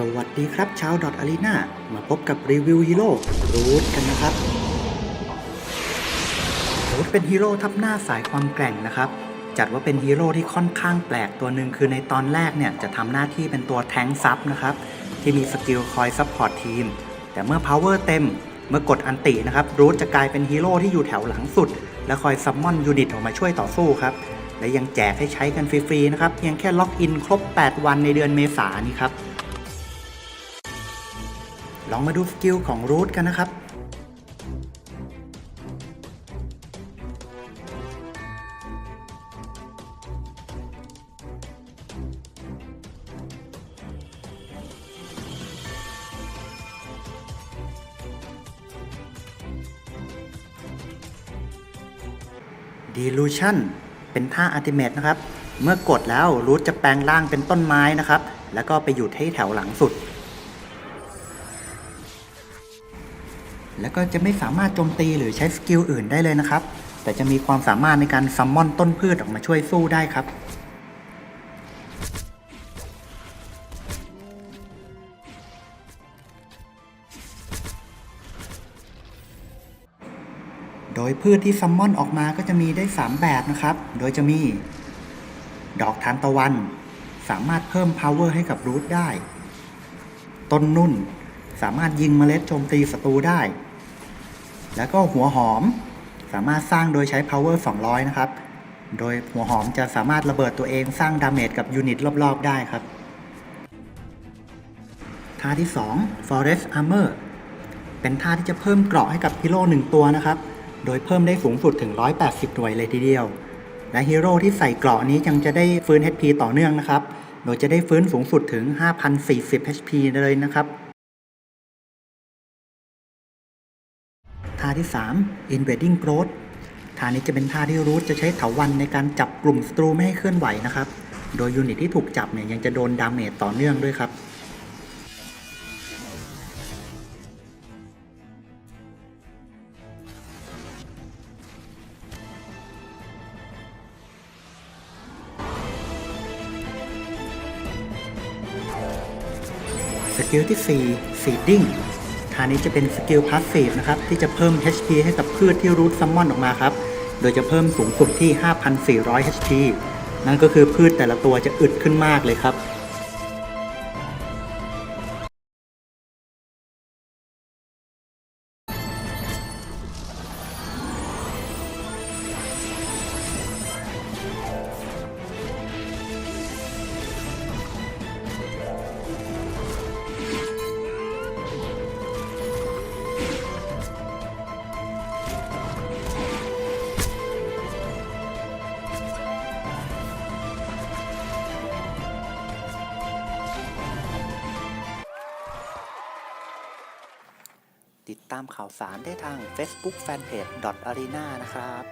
สวัสดีครับชาวดอทอารีนามาพบกับรีวิวฮีโร่รูทกันนะครับรูทเป็นฮีโร่ทับหน้าสายความแกร่งนะครับ จัดว่าเป็นฮีโร่ที่ค่อนข้างแปลกตัวหนึ่งคือในตอนแรกเนี่ยจะทำหน้าที่เป็นตัวแทงซับนะครับ ที่มีสกิลคอยซัพพอร์ตทีม แต่เมื่อ power เต็มเมื่อกดอันตินะครับรูทจะกลายเป็นฮีโร่ที่อยู่แถวหลังสุด และคอยซัมมอนยูนิตออกมาช่วยต่อสู้ครับและยังแจกให้ใช้กันฟรีๆนะครับเพียงแค่ล็อกอินครบ 8 วันในเดือนเมษายนนี้ครับ ลองมาดูสกิลของรูทกันนะครับ Delusion เป็นท่าอัติเม e นะครับ เมื่อกดแล้วรูทจะแปลงร่างเป็นต้นไม้นะครับ แล้วก็ไปอยู่ที่แถวหลังสุด แล้วก็จะไม่สามารถโจมตีหรือใช้สกิลอื่นได้เลยนะครับ แต่จะมีความสามารถในการซัมมอนต้นพืชออกมาช่วยสู้ได้ครับ โดยพืชที่ซัมมอนออกมาก็จะมีได้ 3 แบบนะครับ โดยจะมี ดอกทานตะวัน สามารถเพิ่ม power ให้กับรูทได้ ต้นนุ่น สามารถยิงเมล็ดโจมตีศัตรูได้ แล้วก็หัวหอมสามารถสร้างโดยใช้ power 200 นะครับ โดยหัวหอมจะสามารถระเบิดตัวเองสร้างดาเมจกับยูนิตรอบๆ ได้ครับท่าที่ 2 forest armor เป็นท่าที่จะเพิ่มเกราะให้กับฮีโร่หนึ่งตัวนะครับ โดยเพิ่มได้สูงสุดถึง 180 หน่วยเลยทีเดียว และฮีโร่ที่ใส่เกราะนี้ยังจะได้ฟื้น HP ต่อเนื่องนะครับ โดยจะได้ฟื้นสูงสุดถึง 5,040 HP เลยนะครับ ท่าที่ 3 Invading Growth ท่านี้จะเป็นท่าที่รูทจะใช้เถาวันในการจับกลุ่มศัตรูไม่ให้เคลื่อนไหวนะครับ โดยยูนิตที่ถูกจับเนี่ยยังจะโดนดาเมจต่อเนื่องด้วยครับสกิลที่ 4 Seeding ทานนี้จะเป็นสกิลพาสซีฟนะครับที่จะเพิ่ม HP ให้กับพืชที่รูทซัมมอนออกมาครับ โดยจะเพิ่มสูงสุดที่ 5,400 HP นั่นก็คือพืชแต่ละตัวจะอึดขึ้นมากเลยครับ ติดตามข่าวสารได้ทาง Facebook Fanpage Arena นะครับ